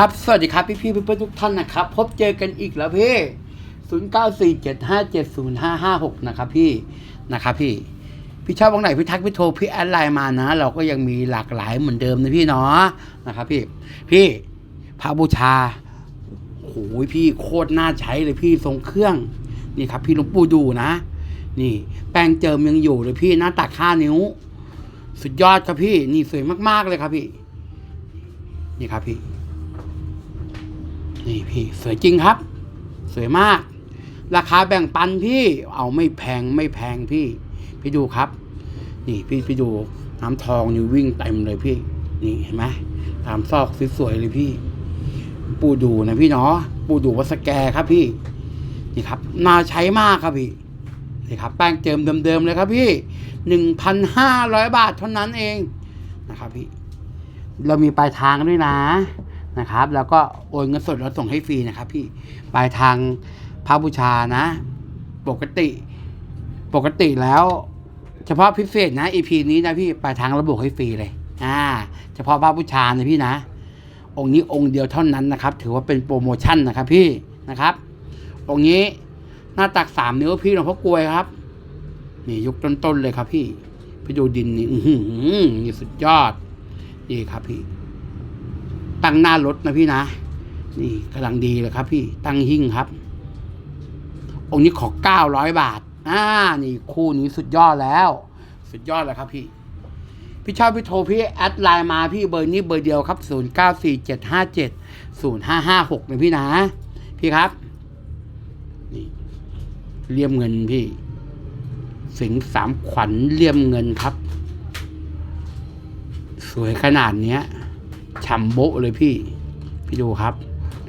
ครับ สวัสดีครับ พี่พี่เพื่อนๆทุกท่านนะครับ พบเจอกันอีกแล้วพี่ 0 9 4 7 5 7 0 5 5 6 นะครับพี่ นะครับพี่ พี่ชอบวงไหนพี่ทักพี่โทรพี่แอดไลน์มานะ เราก็ยังมีหลากหลายเหมือนเดิมนะพี่เนาะ นะครับพี่ พี่พระบูชา โอ้โหพี่โคตรน่าใช้เลยพี่ทรงเครื่อง นี่ครับ พี่หลวงปู่ดูนะ นี่ แป้งเจิมยังอยู่เลยพี่หน้าตักห้านิ้ว สุดยอดครับพี่ นี่สวยมากๆเลยครับพี่ นี่ครับพี่ นี่พี่สวยจริงครับ สวยมาก ราคาแบ่งปันพี่เอาไม่แพงไม่แพงพี่ พี่ดูครับ นี่พี่พี่ดูน้ำทองนี่วิ่งเต็มเลยพี่ นี่เห็นไหมตามซอกสวยๆเลยพี่ ปูดูนะพี่เนาะปูดูวัดสแกครับพี่ นี่ครับน่าใช้มากครับพี่นี่ครับแป้งเจิมเดิมๆเลยครับพี่หนึ่งพันห้าร้อยบาทเท่านั้นเองนะครับพี่ เรามีปลายทางด้วยนะ นะครับ แล้วก็โอนเงินสดเราส่งให้ฟรีนะครับ พี่ปลายทางพระบูชานะ ปกติ ปกติแล้ว เฉพาะพิเศษนะ EP นี้นะพี่ปลายทางระบุให้ฟรีเลยอ่า เฉพาะพระบูชานะพี่นะ องค์นี้องค์เดียวเท่านั้นนะครับ ถือว่าเป็นโปรโมชั่นนะครับพี่นะครับ องค์นี้หน้าตักสามนิ้วพี่หลวงพ่อกลวยครับนี่ยุคต้นๆเลยครับพี่พี่ดูดินนี่อือหือนี่สุดยอดนี่ครับพี่ ตั้งหน้ารถนะพี่นะ นี่กำลังดีเลยครับพี่ตั้งหิ้งครับ องค์นี้ขอเก้าร้อยบาทอ่านี่คู่นี้สุดยอดแล้ว สุดยอดเลยครับพี่พี่ชอบพี่โทรพี่แอดไลน์มาพี่เบอร์นี้เบอร์เดียวครับศูนย์เก้าสี่เจ็ดห้าเจ็ดศูนย์ห้าห้าหกนะพี่นะ พี่ครับ นี่เลี่ยมเงินพี่ สิงสามขวัญเลี่ยมเงินครับ สวยขนาดเนี้ย ฉ่ำโบะเลยพี่ พี่ดูครับ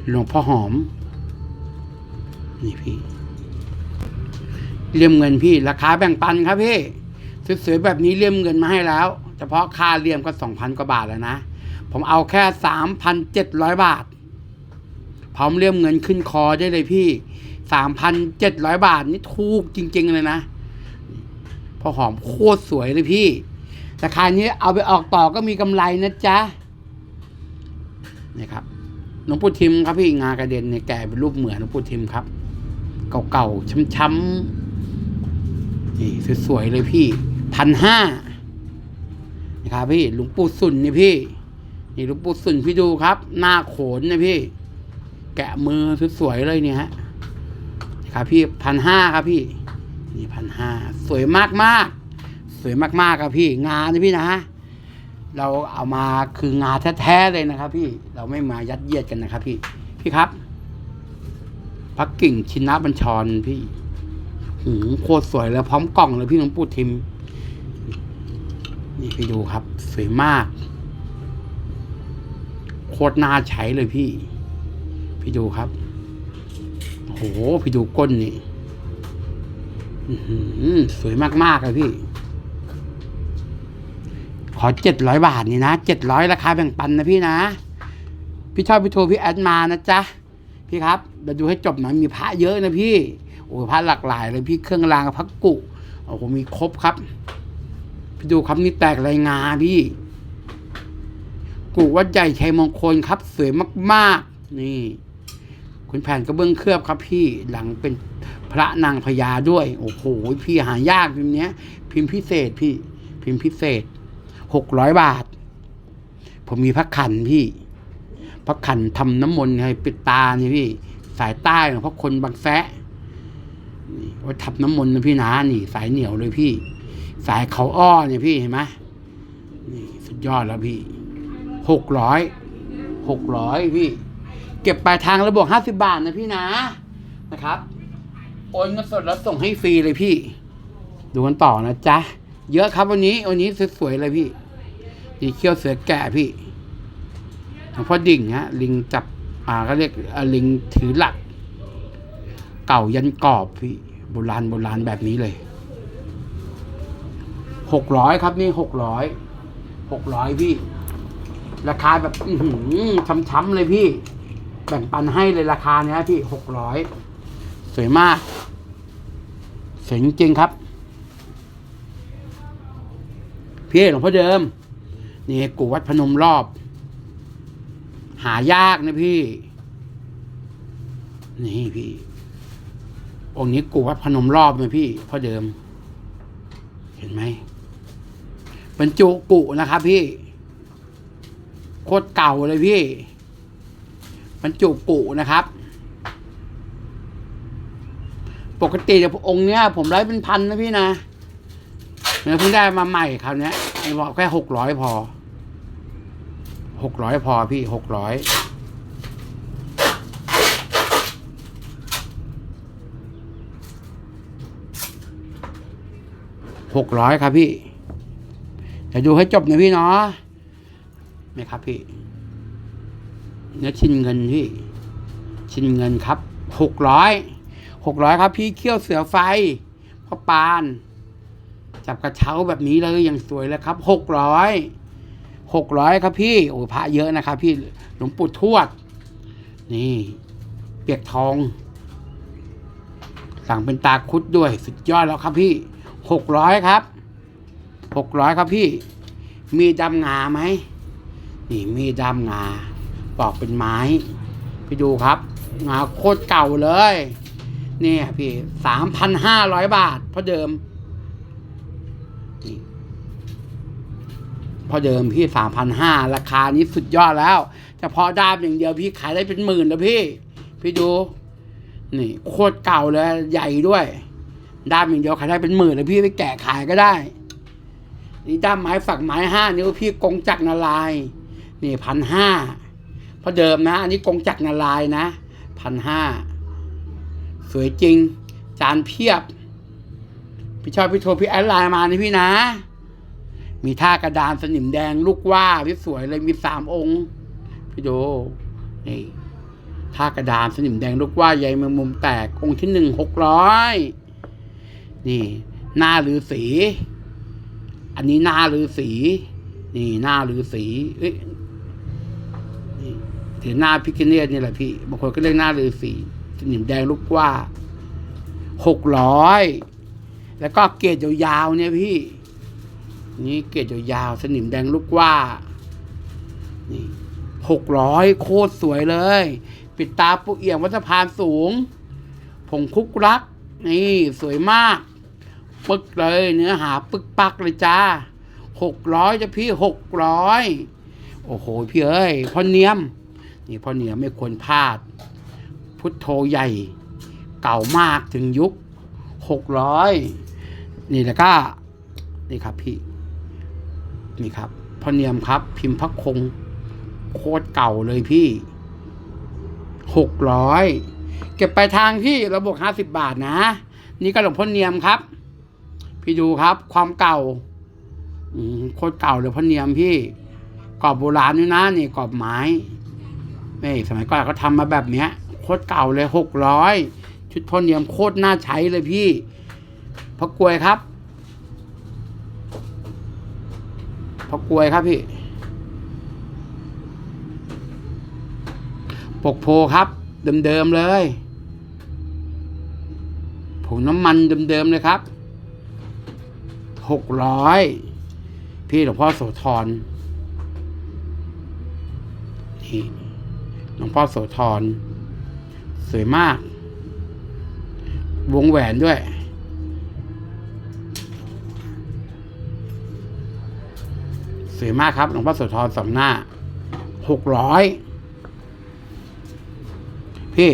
หลวงพ่อหอม นี่พี่เลี่ยมเงินพี่ ราคาแบ่งปันครับพี่สวยๆแบบนี้เลี่ยมเงินมาให้แล้ว เฉพาะค่าเลี่ยมก็สองพันกว่าบาทแล้วนะ ผมเอาแค่สามพันเจ็ดร้อยบาท พร้อมเลี่ยมเงินขึ้นคอได้เลยพี่สามพันเจ็ดร้อยบาทนี่ถูกจริง ๆ เลยนะพอหอมโคตรสวยเลยพี่ราคานี้เอาไปออกต่อก็มีกำไรนะจ๊ะ นี่ครับหลวงปู่ทิมครับพี่งากระเด็นเนี่ยแก่เป็นรูปเหมือนหลวงปู่ทิมครับ เก่าๆช้ำๆนี่สวยๆเลยพี่พันห้านะครับพี่หลวงปู่สุนนี่พี่ นี่หลวงปู่สุนพี่ดูครับ หน้าโขนนะพี่ แกะมือสวยๆเลยเนี่ยฮะนะครับพี่พันห้าครับพี่ นี่พันห้าสวยมากมากๆสวยมากๆครับพี่ งานนะพี่นะ เราเอามาคืองาแท้ๆเลยนะครับ พี่เราไม่มายัดเยียดกันนะครับ พี่พี่ครับพักกิ่งชินะบัญชรพี่หูโคตรสวยแล้วพร้อมกล่องเลยพี่หลวงปู่ทิม นี่พี่ดูครับ สวยมาก โคตรน่าใช้เลยพี่ พี่ดูครับโหพี่ดูก้นนี่สวยมากๆเลยพี่ เจ็ดร้อยบาทนี่นะเจ็ดร้อยราคาแบ่งปันนะพี่นะ พี่ชอบพี่โทรพี่แอดมานะจ๊ะพี่ครับเดี๋ยวดูให้จบหน่อยมีพระเยอะนะพี่โอ้พระหลากหลายเลยพี่เครื่องรางพระกุโอ้โหมีครบครับ พี่ดูครับนี่แตกรายงาพี่ กุวัดใหญ่ชัยมงคลครับสวยมากๆ นี่ คุณแผ่นกระเบื้องเคลือบครับ พี่หลังเป็นพระนางพญาด้วย โอ้โหพี่หายากพิมพ์เนี้ย พิมพ์พิเศษพี่ พิมพ์พิเศษ หกร้อยบาท ผมมีพระขันพี่ พระขันทำน้ำมนต์ให้ปิดตานี่พี่ สายใต้ของพระคนบางแสะนี่ไว่าทับน้ำมนต์นะพี่นะนี่ สายเหนียวเลยพี่ สายเขาอ้อเนี่ยพี่เห็นไหมนี่สุดยอดแล้วพี่หกร้อยหกร้อยพี่ เก็บปลายทางระบวกห้าสิบาทนะพี่นะนะครับโอนเงินสดแล้วส่งให้ฟรีเลยพี่ ดูกันต่อนะจ๊ะ เยอะครับวันนี้ วันนี้สวยๆเลยพี่ นี่เขี้ยวเสือแก่พี่หลวงพ่อดิ่งฮะ ลิงจับ อ่าก็เรียกลิงถือหลัก เก่ายันกรอบพี่โบราณโบราณแบบนี้เลยหกร้อยครับนี่หกร้อยหกร้อยพี่ ราคาแบบอือหือช้ำๆเลยพี่ แบ่งปันให้เลยราคาเนี้ยพี่หกร้อยสวยมากสวยจริงๆครับ พี่หลวงพ่อเดิม นี่กูวัดพนมรอบ หายากนะพี่ นี่พี่ องค์นี้กูวัดพนมรอบเลยพี่พ่อเดิม เห็นไหมบรรจุกุนะครับพี่ โคตรเก่าเลยพี่บรรจุกุนะครับ ปกติเนี่ยองค์เนี้ย ผมได้เป็นพันนะพี่นะเนี่ยเพิ่งได้มาใหม่คราวเนี้ย ไอ้บอกแค่หกร้อยพอหกร้อยพอพี่หกร้อยหกร้อยครับพี่เดี๋ยวดูให้จบนะพี่เนาะไหมครับพี่เนื้อชิ้นเงินพี่ชิ้นเงินครับหกร้อยหกร้อยครับพี่เขี้ยวเสือไฟพ่อปาน จับกระเช้าแบบนี้เลยอย่างสวยเลยครับหกร้อยหกร้อยครับพี่โอ้พระเยอะนะครับ พี่หลวงปู่ทวด นี่ เปียกทอง สั่งเป็นตาคุดด้วย สุดยอดแล้วครับพี่หกร้อยครับหกร้อยครับพี่ มีดำงาไหมนี่มีดำงาปอกเป็นไม้ไปดูครับงาโคตรเก่าเลย เนี่ยพี่สามพันห้าร้อยบาทเพราะเดิม เพราะเดิมพี่สามพันห้าราคานี้สุดยอดแล้วเฉพาะด้ามอย่างเดียวพี่ขายได้เป็นหมื่นแล้วพี่ พี่ดู นี่โคตรเก่าเลยใหญ่ด้วย ด้ามอย่างเดียวขายได้เป็นหมื่นเลยพี่ไปแกะขายก็ได้ นี่ด้ามไม้ฝักไม้ห้านิ้วพี่กงจักรนาลายนี่พันห้าเพราะเดิมนะ อันนี้กงจักรนาลายนะพันห้าสวยจริง จานเพียบ พี่ชอบพี่โทรพี่แอดไลน์มานี่พี่นะ มีท่ากระดานสนิมแดง ลูกว่าที่สวยเลยมีสามองค์พี่ดูนี่ท่ากระดานสนิมแดงลูกว่าใยแมงมุมแตกองค์ที่หนึ่งหกร้อยนี่ หน้าฤาษีอันนี้หน้าฤาษีนี่หน้าฤาษีเอ้ยนี่ถือหน้าพิกเนตนี่แหละพี่บางคนก็เรียกหน้าฤาษีสนิมแดงลูกว่าหกร้อยแล้วก็เกรดยาวๆเนี่ยพี่ นี่เกรดยาวๆสนิมแดงลูกว่า นี่หกร้อยโคตรสวยเลย ปิดตาปุเอี่ยมวัดสะพานสูง ผงคุกรัก นี่สวยมาก ปึกเลยเนื้อหาปึกปักเลยจ้าหกร้อยจะพี่หกร้อยโอ้โห พี่เอ้ยพ่อเนียม นี่พ่อเนียมไม่ควรพลาด พุทโธใหญ่ เก่ามากถึงยุคหกร้อยนี่แล้วก็ นี่ครับพี่ นี่ครับพ่อเนียมครับ พิมพ์พระคง โคตรเก่าเลยพี่หกร้อยเก็บไปทางพี่ราบวกห้าสิบบาทนะ นี่ก็หลวงพ่อเนียมครับ พี่ดูครับ ความเก่าโคตรเก่าเลยพ่อเนียมพี่กรอบโบราณด้วยนะนี่กรอบไม้ไม่สมัยก่อนเขาทำมาแบบเนี้ย โคตรเก่าเลยหกร้อยชุดพ่อเนียมโคตรน่าใช้เลยพี่พระกลวยครับ พระกลวยครับพี่ ปกโพครับ เดิมๆเลยผงน้ำมันเดิมๆเลยครับหกร้อยพี่หลวงพ่อโสธรนี่หลวงพ่อโสธรสวยมาก วงแหวนด้วย สวยมากครับหลวงพ่อโสธรสองหน้าหกร้อยพี่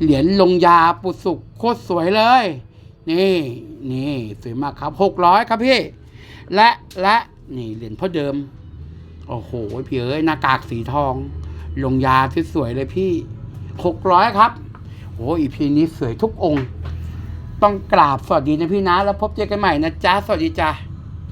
เหรียญลงยาปุสุกโคตรสวยเลย นี่นี่สวยมากครับหกร้อยครับพี่ และและนี่เหรียญพ่อเดิม โอ้โหพี่เอ้ยหน้ากากสีทอง ลงยาที่สวยเลยพี่หกร้อยครับโอ้อีพีนี้สวยทุกองค์ ต้องกราบสวัสดีนะพี่นะ แล้วพบเจอกันใหม่นะจ๊ะ สวัสดีจ้ะ